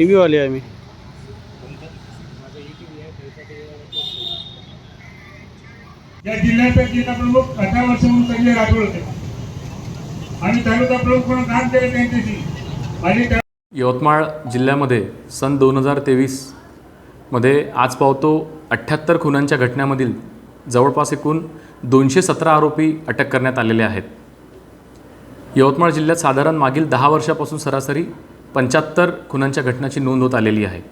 T व्हीवाले आहे आम्ही. या जिल्ह्याचा जिल्हा प्रमुख अठरा वर्ष म्हणून संजय राठोड होते. आणि तालुका प्रमुख म्हणून काम केले त्यांच्याशी. आणि यवतमाळ जिल्ह्यामध्ये सन दोन हजार तेवीसमध्ये आज पावतो अठ्ठ्याहत्तर खुनांच्या घटनेमधील जवळपास एकूण दोनशे सतरा आरोपी अटक करण्यात आलेले आहेत. यवतमाळ जिल्ह्यात साधारण मागील दहा वर्षापासून सरासरी पंच्याहत्तर खुनांच्या घटनाची नोंद होत आलेली आहे.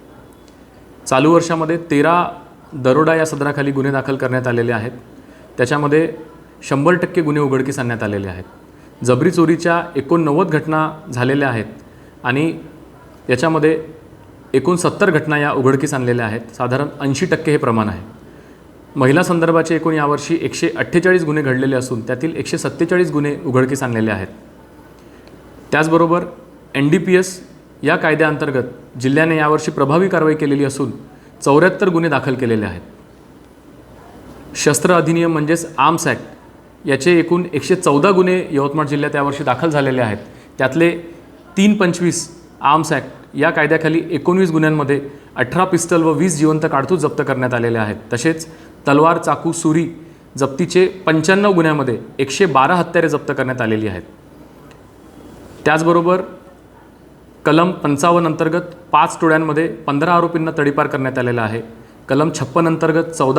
चालू वर्षामध्ये तेरा दरोडा या सदराखाली गुन्हे दाखल करण्यात आलेले आहेत. त्याच्यामध्ये शंभर टक्के गुन्हे उघडकीस आणण्यात आलेले आहेत. जबरी चोरीच्या एकोणनव्वद घटना झालेल्या आहेत आणि याच्यामध्ये एकूण सत्तर घटना या उघडकीस आणलेल्या आहेत. साधारण ऐंशी टक्के हे प्रमाण आहे. महिला संदर्भाचे एकूण यावर्षी एकशे अठ्ठेचाळीस गुन्हे घडलेले असून त्यातील एकशे सत्तेचाळीस गुन्हे उघडकीस आणलेले आहेत. त्याचबरोबर एन डी पी एस या कायद्याअंतर्गत जिल्ह्याने यावर्षी प्रभावी कारवाई केलेली असून चौऱ्याहत्तर गुन्हे दाखल केलेले आहेत. शस्त्र अधिनियम म्हणजेच आर्म्स ॲक्ट याचे एकूण एकशे चौदा गुन्हे यवतमाळ जिल्ह्यात यावर्षी दाखल झालेले आहेत. त्यातले तीन पंचवीस आर्म्स ॲक्ट या कायद्याखाली एकोणवीस गुन्ह्यांमध्ये अठरा पिस्टल व वीस जिवंत काडतूस जप्त करण्यात आलेले आहेत. तसेच तलवार चाकू सुरी जप्तीचे पंच्याण्णव गुन्ह्यामध्ये एकशे बारा हत्यारे जप्त करण्यात आलेली आहेत. त्याचबरोबर कलम पंचावन्न अंतर्गत पाच टोळ्यांमध्ये पंधरा आरोपींना तडीपार करण्यात आलेला आहे. कलम छप्पन अंतर्गत चौदा